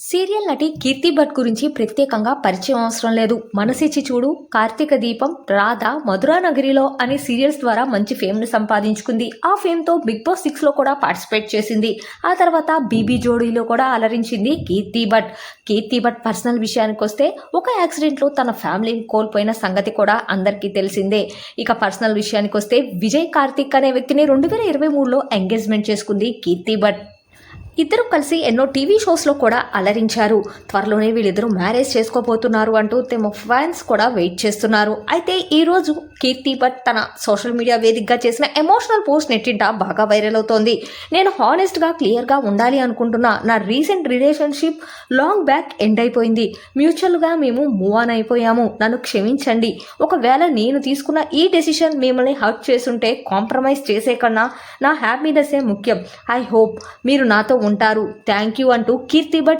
Serial నటి కీర్తి భట్ గురించి ప్రత్యేకంగా పరిచయం అవసరం లేదు. మనసిచ్చి చూడు. కార్తీక దీపం రాధ మధురా నగరిలో అనే సీరియల్స్ ద్వారా మంచి ఫేమ్ను సంపాదించుకుంది. ఆ ఫేమ్తో బిగ్ బాస్ సిక్స్లో కూడా పార్టిసిపేట్ చేసింది. ఆ తర్వాత బీబీ జోడీలో కూడా అలరించింది కీర్తి భట్. కీర్తి భట్ పర్సనల్ విషయానికి వస్తే ఒక యాక్సిడెంట్లో తన ఫ్యామిలీని కోల్పోయిన సంగతి కూడా అందరికీ తెలిసిందే. ఇక పర్సనల్ విషయానికి వస్తే విజయ్ కార్తిక్ అనే వ్యక్తిని రెండు వేల ఇరవై మూడులో ఎంగేజ్మెంట్ చేసుకుంది కీర్తి భట్. ఇద్దరు కలిసి ఎన్నో టీవీ షోస్లో కూడా అలరించారు. త్వరలోనే వీళ్ళిద్దరూ మ్యారేజ్ చేసుకోబోతున్నారు అంటూ తమ ఫ్యాన్స్ కూడా వెయిట్ చేస్తున్నారు. అయితే ఈరోజు కీర్తి భట్ తన సోషల్ మీడియా వేదికగా చేసిన ఎమోషనల్ పోస్ట్ నెట్టింట బాగా వైరల్ అవుతోంది. నేను హానెస్ట్గా క్లియర్గా ఉండాలి అనుకుంటున్నా. నా recent relationship long back end అయిపోయింది. మ్యూచువల్గా మేము మూవ్ ఆన్ అయిపోయాము. నన్ను క్షమించండి. ఒకవేళ నేను తీసుకున్న ఈ డెసిషన్ మిమ్మల్ని హర్ట్ చేసుంటే కాంప్రమైజ్ చేసే కన్నా నా హ్యాపీనెస్సే ముఖ్యం. ఐ హోప్ మీరు నాతో ఉంటారు. థ్యాంక్ యూ అంటూ కీర్తి భట్